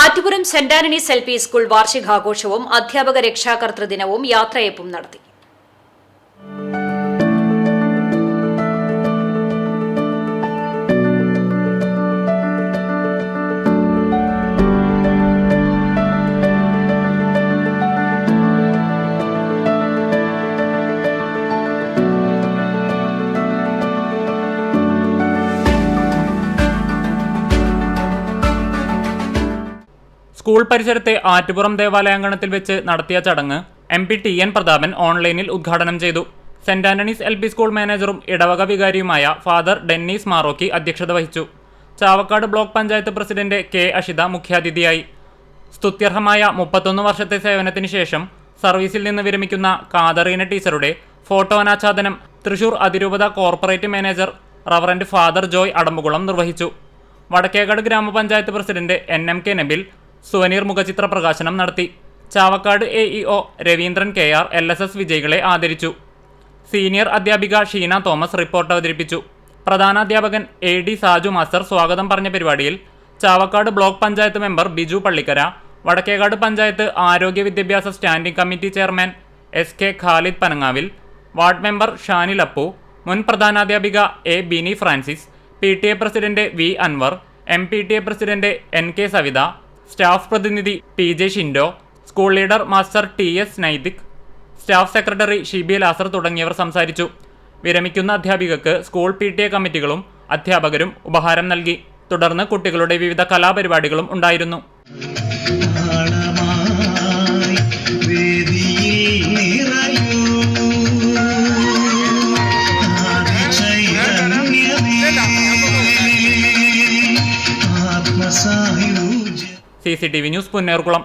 Attupuram saint Antony's L P school വാർഷികാഘോഷവും അധ്യാപക രക്ഷാകർതൃ ദിനവും യാത്രയപ്പും നടത്തി. സ്കൂൾ പരിസരത്തെ ആറ്റുപുറം ദേവാലയാങ്കണത്തിൽ വെച്ച് നടത്തിയ ചടങ്ങ് M P T N Prathapan ഓൺലൈനിൽ ഉദ്ഘാടനം ചെയ്തു. Saint Antony's L P school മാനേജറും ഇടവക വികാരിയുമായ ഫാദർ ഡെന്നീസ് മാറോക്കി അധ്യക്ഷത വഹിച്ചു. Chavakkad block panchayat president K Ashitha മുഖ്യാതിഥിയായി. സ്തുത്യർഹമായ മുപ്പത്തൊന്ന് വർഷത്തെ സേവനത്തിന് ശേഷം സർവീസിൽ നിന്ന് വിരമിക്കുന്ന കാതറീന ടീച്ചറുടെ ഫോട്ടോ അനാച്ഛാദനം തൃശൂർ അതിരൂപത corporate manager reverend father Joy Adampukulam നിർവഹിച്ചു. വടക്കേക്കാട് ഗ്രാമപഞ്ചായത്ത് president N M K Nabil souvenir മുഖചിത്ര പ്രകാശനം നടത്തി. Chavakkad A E O Raveendran K R L S S വിജയികളെ ആദരിച്ചു. സീനിയർ അധ്യാപിക ഷീന തോമസ് റിപ്പോർട്ട് അവതരിപ്പിച്ചു. പ്രധാനാധ്യാപകൻ എ ഡി സാജു മാസ്റ്റർ സ്വാഗതം പറഞ്ഞ പരിപാടിയിൽ ചാവക്കാട് ബ്ലോക്ക് പഞ്ചായത്ത് മെമ്പർ ബിജു പള്ളിക്കര വടക്കേകാട് പഞ്ചായത്ത് ആരോഗ്യ വിദ്യാഭ്യാസ standing committee chairman S K Khalid Panangavil ward member Shanil Appu മുൻ പ്രധാനാധ്യാപിക A Bini Francis P T A president V Anvar M P T A president N K Savitha staff പ്രതിനിധി P J Shindo school leader master T S Naithik staff secretary Shibi Lazar തുടങ്ങിയവർ സംസാരിച്ചു. വിരമിക്കുന്ന അധ്യാപികക്ക് school P T A കമ്മിറ്റികളും അധ്യാപകരും ഉപഹാരം നൽകി. തുടർന്ന് കുട്ടികളുടെ വിവിധ കലാപരിപാടികളും ഉണ്ടായിരുന്നു. C C T V news Punnayurkulam